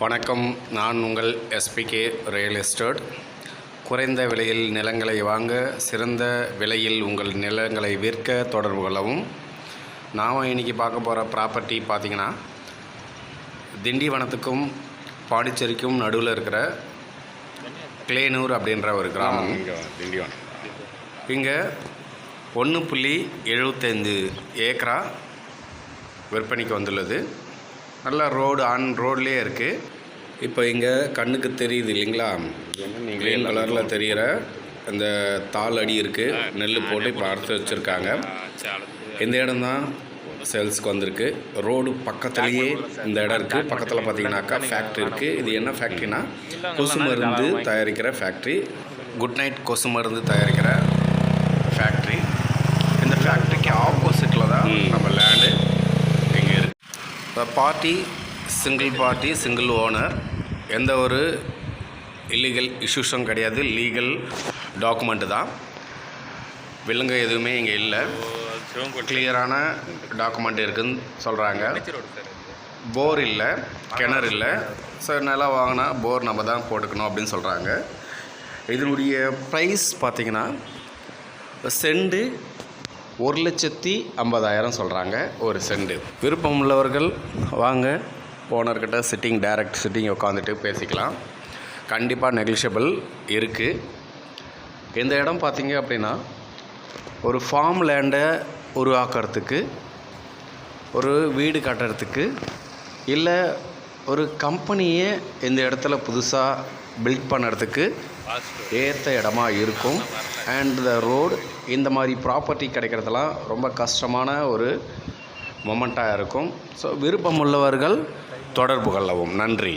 வணக்கம். நான் உங்கள் எஸ்பிகே ரியல் எஸ்டேட் குறைந்த விலையில் நிலங்களை வாங்க சிறந்த விலையில் உங்கள் நிலங்களை விற்க தொடர்பு கொள்ளவும். நாம் இன்றைக்கி பார்க்க போகிற ப்ராப்பர்ட்டி பார்த்திங்கன்னா திண்டிவனத்துக்கும் பாண்டிச்சேரிக்கும் நடுவில் இருக்கிற கிளேனூர் அப்படின்ற ஒரு கிராமம். திண்டிவனம். இங்கே ஒன்று புள்ளி எழுபத்தைந்து ஏக்கரா விற்பனைக்கு வந்துள்ளது. நல்ல ரோடு ஆன் ரோட்லேயே இருக்குது இப்போ இங்கே கண்ணுக்கு தெரியுது இல்லைங்களா? க்ரீன் கலரில் தெரிகிற இந்த தாள் அடி இருக்குது நெல் போட்டு இப்போ அறுத்து வச்சுருக்காங்க. இந்த இடம் தான்? சேல்ஸ்க்கு வந்திருக்கு. ரோடு பக்கத்துலேயே இந்த இடம் இருக்குது பக்கத்தில் பார்த்தீங்கன்னாக்கா ஃபேக்ட்ரி இருக்குது இது என்ன ஃபேக்ட்ரினா கொசு மருந்து தயாரிக்கிற ஃபேக்ட்ரி குட் நைட் கொசு மருந்து தயாரிக்கிற ஃபேக்ட்ரி இந்த ஃபேக்ட்ரிக்கு ஆப்போசிட்டில் தான் நம்ம லேண்டு இங்கே இருக்கு இப்போ party single party single owner எந்த ஒரு இல்லீகல் இஷ்யூஸும் கிடையாது. லீகல் டாக்குமெண்ட்டு தான். விலங்கு எதுவுமே இங்கே இல்லை. கிளியரான டாக்குமெண்ட் இருக்குன்னு சொல்கிறாங்க போர் இல்லை. கிணறு இல்லை. ஸோ நிலம் வாங்கினா போர் நம்ம தான் போட்டுக்கணும் அப்படின்னு சொல்கிறாங்க இதனுடைய ப்ரைஸ் பார்த்திங்கன்னா செண்டு ஒரு லட்சத்தி ஐம்பதாயிரம் சொல்கிறாங்க ஒரு செண்டு விருப்பம் உள்ளவர்கள் வாங்க ஓனர்கிட்ட சிட்டிங் டைரக்ட் சிட்டிங் உட்காந்துட்டு பேசிக்கலாம். கண்டிப்பாக நெகிஷியபிள் இருக்குது இந்த இடம் பார்த்தீங்க அப்படின்னா ஒரு ஃபார்ம் லேண்டை உருவாக்குறதுக்கு ஒரு வீடு கட்டுறதுக்கு இல்லை ஒரு கம்பெனியை இந்த இடத்துல புதுசாக பில்ட் பண்ணுறதுக்கு ஏற்ற இடமா இருக்கும். அண்ட் த ரோடு இந்த மாதிரி ப்ராப்பர்ட்டி கிடைக்கிறதெல்லாம் ரொம்ப கஷ்டமான ஒரு மொமெண்ட்டாக இருக்கும். ஸோ விருப்பமுள்ளவர்கள் தொடர்பு கொள்ளவும். நன்றி.